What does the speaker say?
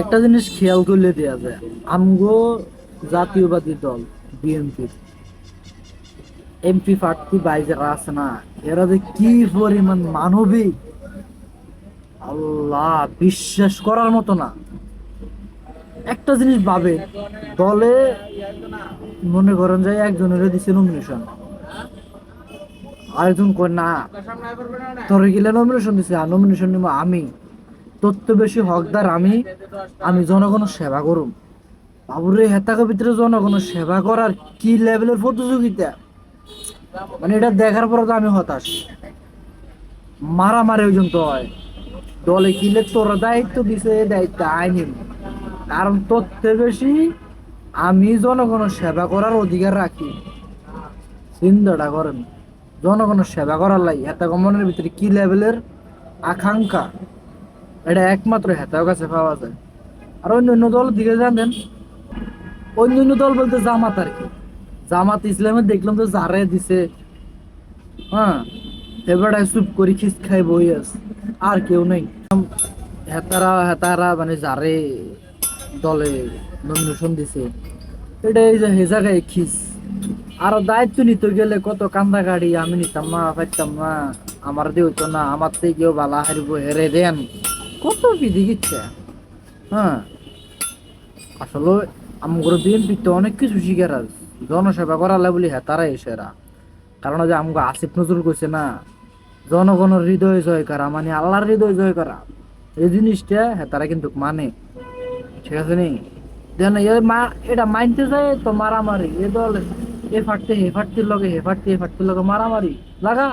একটা জিনিস খেয়াল করলে দেওয়া যায়, আমগো জাতীয়বাদী দল বিএনপির এমপি প্রার্থী ভাই যারা আছে না, এরা যে কি পরিমাণ মানবিক, আল্লাহ বিশ্বাস করার মতো না। একটা জিনিস ভাবে, দলে মনে করেন যে একজনের দিছে নমিনেশন আরেকজন কয়, না, তোর গেলে নমিনেশন দিছে, আর নমিনেশন নিব আমি। বেশি হকদার আমি আমি জনগণের সেবা করুম বাবুরে হেতাকে ভিতরে জনগণের সেবা করার কি লেভেলের প্রতিযোগিতা মানে এটা দেখার পর তো আমি হতাশ। মারামারি পর্যন্ত হয়। দলে কিলে তোর দায়িত্ব দিছে দায়িত্ব আইনি কারণ তোর বেশি আমি জনগণের সেবা করার অধিকার রাখি চিন্তাটা করেন জনগণের সেবা করার লাই হেতা মনের ভিতরে কি লেভেলের আকাঙ্ক্ষা এটা একমাত্র হেতার কাছে পাওয়া যায়। আর অন্য অন্য দল দিকে জানেন অন্য অন্য দল বলতে জামাত আর কি। জামাত ইসলামে দেখলাম তো যারে দিছে। হ্যাঁ এবারে চুপ করি খিস খাই বই আছে। আর কেউ নেই। হেতারা হেতারা মানে যারে দলে নমিনেশন দিছে। এটা এই যে হে জায়গায় খিস আর দায়িত্ব নিতে গেলে কত কান্দা গাড়ি আমি নিতাম না, পাইতাম না, আমার দিয়ে হইতো না, আমার থেকে কেউ বালা হারিব, হেরে দেন। কত বিধি গিচ্ছে হ্যাঁ। আসলে আমগর বিএনপি তো অনেক কিছু আছে জনসেবা করালে বলি হ্যাঁ তারাই এসেরা কারণ যে আমগো আসিফ নজরুল কইছে না, জনগণের হৃদয় জয় করা মানে আল্লাহর হৃদয় জয় করা এই জিনিসটা হ্যাঁ তারা কিন্তু মানে। ঠিক আছে নি? মা, এটা মানতে যায় তো মারামারি। এ দল এ ফাটতে হে ফাটতির লগে হে ফাটতে হে ফাটতির লগে মারামারি। লাগা।